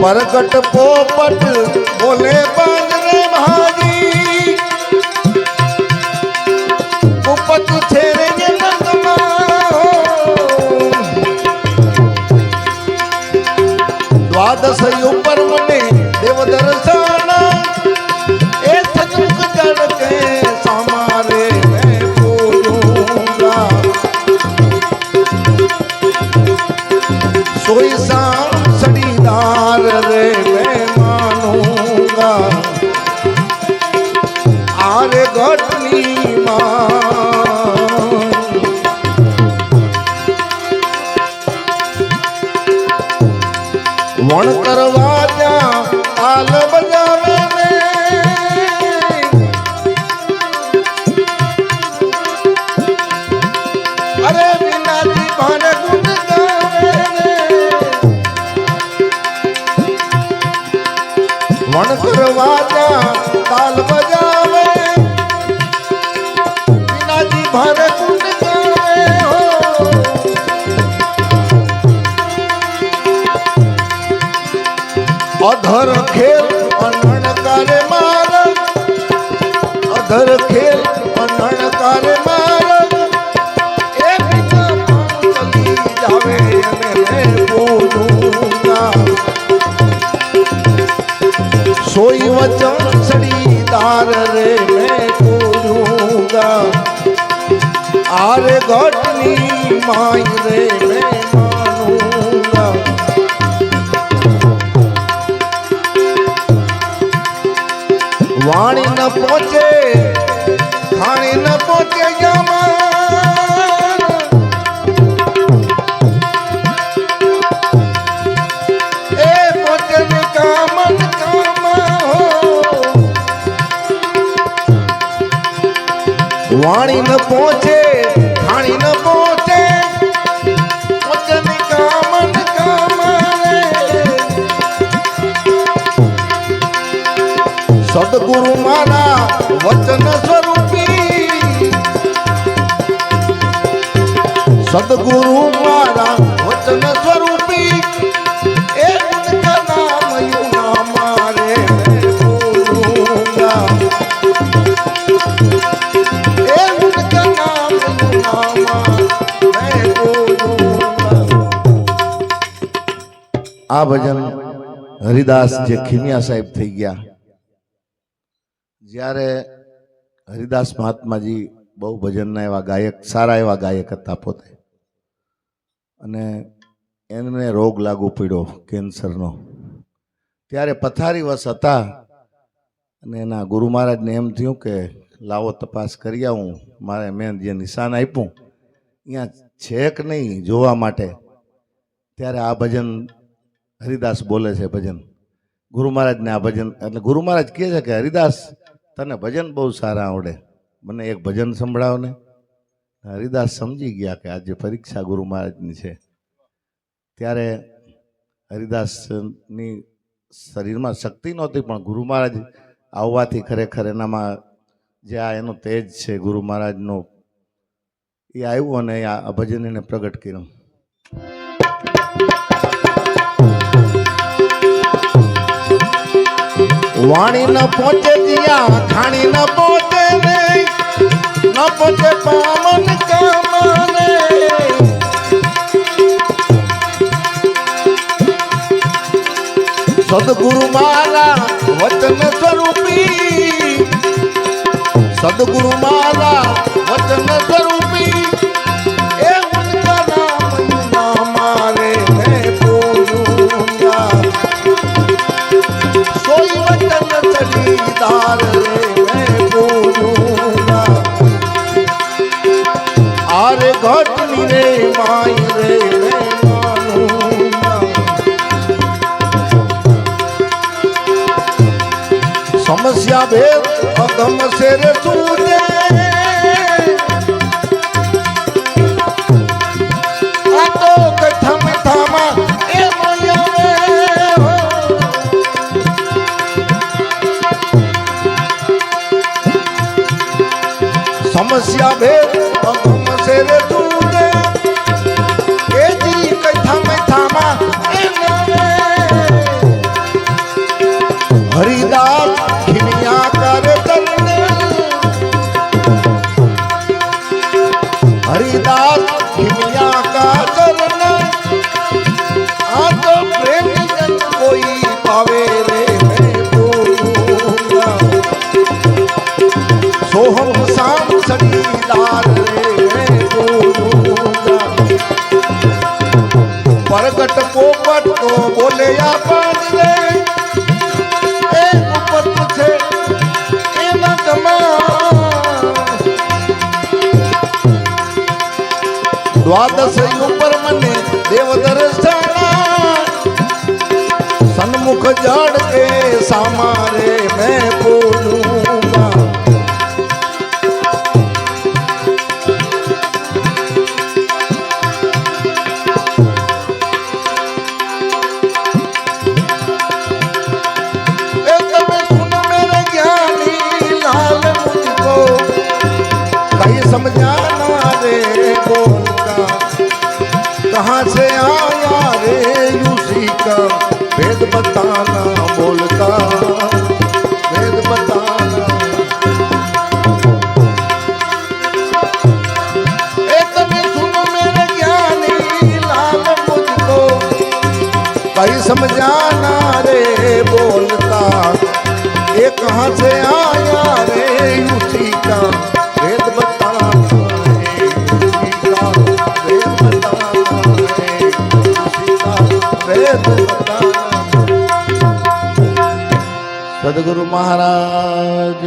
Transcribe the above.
પ્રગટ પોપટ બોલે પાંજરે મહાજી પોપટ છે રે દ્વાદશ ઉપર મને દેવ દર્શન વણ વાજા તાલ બજાવે. વિનાજી ભારે કુંડ ગાવે હો. અધર ખેલ અનણકારે માર. અધર ખેલ અનણ વાણી ન પહોંચે, ખાણી ન પહોંચે. એ ને કામન કામ વાણી ન પહોંચે, ખાણી ન પહોંચે સદગુરુ મારા વચન સ્વરૂપી. સદગુરુ મારા વચન સ્વરૂપી. આ ભજન હરિદાસ જે ખીમિયા સાહેબ થઈ ગયા. જ્યારે હરિદાસ મહાત્માજી બહુ ભજનના એવા ગાયક, સારા એવા ગાયક હતા પોતે. અને એમને રોગ લાગુ પડ્યો કેન્સરનો. ત્યારે પથારી વસ હતા અને એના ગુરુ મહારાજને એમ થયું કે, લાવો તપાસ કરી આવું, મારે મેં જે નિશાન આપ્યું અહીંયા છે કે નહીં જોવા માટે? ત્યારે આ ભજન હરિદાસ બોલે છે ભજન. ગુરુ મહારાજને આ ભજન, એટલે ગુરુ મહારાજ કહે છે કે, હરિદાસ તને ભજન બહુ સારા આવડે. મને એક ભજન સંભળાવ ને હરિદાસ સમજી ગયા કે આજે પરીક્ષા ગુરુ મહારાજની છે. ત્યારે હરિદાસની શરીરમાં શક્તિ નહોતી, પણ ગુરુ મહારાજ આવવાથી ખરેખર એનામાં જે આ એનો તેજ છે ગુરુ મહારાજનો, એ આવ્યું અને આ ભજન એને પ્રગટ કર્યું. વાણી ન પહોંચે જીયા, ખાણી ન પહોંચે ને ન પહોંચે પામન કામને. સદગુરુ મારા વચન સ્વરૂપી. સદગુરુ મારા વચન સ્વરૂપી. સમસ્યા ભેદ અગમ શેર તું ये દ્વાદશ ઉપર મને દેવ દર્શન સન્મુખ જળ कहाँ से आया रे उसी का भेद बताना बोलता भेद बताना ए तभी सुनो मेरे ज्ञानी लाल मुझको कहीं समझाना સદગુરુ મહારાજ